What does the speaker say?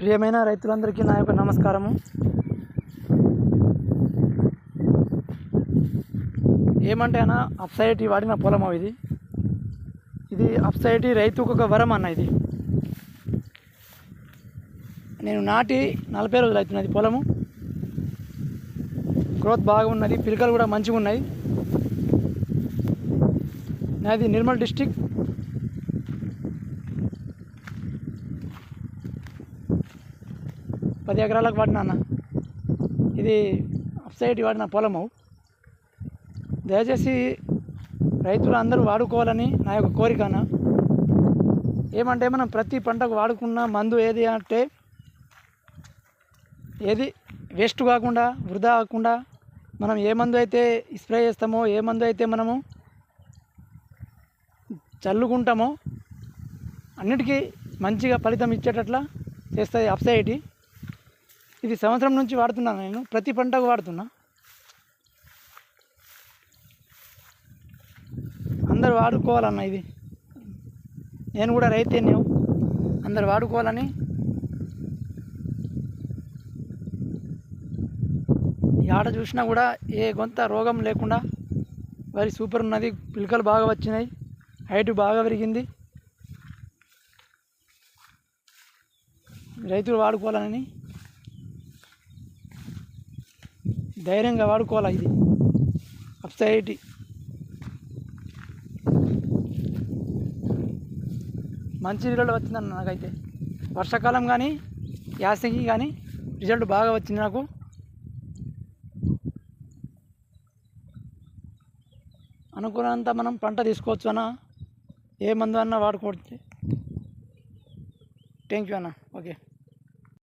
ప్రియమైన రైతులందరికీ నా యొక్క నమస్కారము. ఏమంటే అన్న అప్సైటీ వాడిన పొలం ఇది. ఇది అప్సైటీ రైతుకు ఒక వరం అన్న ఇది. నేను నాటి నలభై రోజులు అవుతున్నది పొలము. గ్రోత్ బాగున్నది పిలకలు కూడా మంచిగా ఉన్నాయి నాది నిర్మల్ డిస్టిక్ పది ఎకరాలకు వాడినా అన్న. ఇది అప్సైడ్ వాడిన పొలము. దయచేసి రైతులు అందరూ వాడుకోవాలని నా యొక్క కోరిక అన్న. ఏమంటే మనం ప్రతి పంటకు వాడుకున్న మందు ఏది అంటే ఏది వేస్ట్ కాకుండా వృధా కాకుండా మనం ఏ మందు అయితే స్ప్రే చేస్తామో ఏ మందు అయితే మనము చల్లుకుంటామో అన్నిటికీ మంచిగా ఫలితం ఇచ్చేటట్లా చేస్తుంది అప్సైటీ ఇది సంవత్సరం నుంచి వాడుతున్నాను నేను. ప్రతి పంటకు వాడుతున్నా. అందరు వాడుకోవాలన్న ఇది. నేను కూడా రైతే నేను అందరు వాడుకోవాలని. ఆడ చూసినా కూడా ఏ కొంత రోగం లేకుండా వరి సూపర్ ఉన్నది. పిలకలు బాగా వచ్చినాయి. హైట్ బాగా పెరిగింది. రైతులు వాడుకోవాలని. ధైర్యంగా వాడుకోవాలి ఇది? అప్సైటీ. మంచి రిజల్ట్ వచ్చిందన్న నాకైతే. వర్షాకాలం కానీ యాసంగి కానీ రిజల్ట్ బాగా వచ్చింది నాకు. అనుకున్నంత మనం పంట తీసుకోవచ్చు అన్న ఏ మందు అన్నా వాడుకోవచ్చు. థ్యాంక్ యూ అన్న. ఓకే